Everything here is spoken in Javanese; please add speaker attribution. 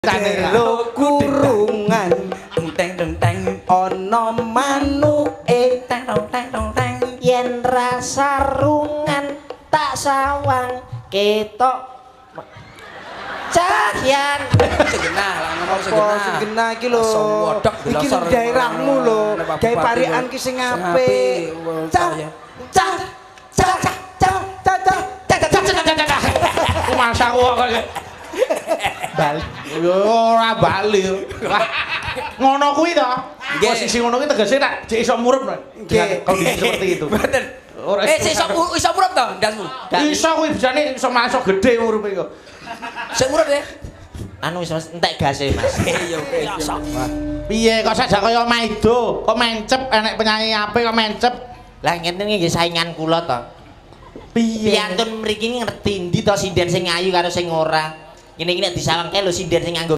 Speaker 1: Jero kurungan teng teng teng ana manuke teng teng teng teng teng
Speaker 2: yen rasa rungan tak sawang ketok cahyan
Speaker 1: segenah lah ngomong segenah
Speaker 3: sing genah iki lho. Iki daerahmu lho. Gawe parikan ki sing apik. Cah, cah, cah, cah, cah, cah, cah.
Speaker 4: Ku masak kok kaya
Speaker 3: Bali.
Speaker 4: ora bali. Ngono kuwi to. Posisi ngono kuwi tegese tak jek iso murup. Dengan
Speaker 3: Nggih.
Speaker 4: Kondisi seperti itu.
Speaker 1: Bener.
Speaker 4: Ora
Speaker 1: Eh,
Speaker 4: iso
Speaker 1: iso mu- iso murub to ndasmu?
Speaker 4: Iso kuwi bijane iso masuk gede murupe kok.
Speaker 1: Sik murub deh.
Speaker 2: anu wis Mas, entek gase Mas
Speaker 1: Iya, iya.
Speaker 4: Piye kok sajak kaya Maido, kok mencep enek penyanyi apik kok mencep.
Speaker 2: lah ngene iki nggih saingan kula to
Speaker 4: Piye?
Speaker 2: piantun mriki ngerti ndi to sinden sing ayu karo sing ora ngene iki nek disawangke lho sinden sing nganggo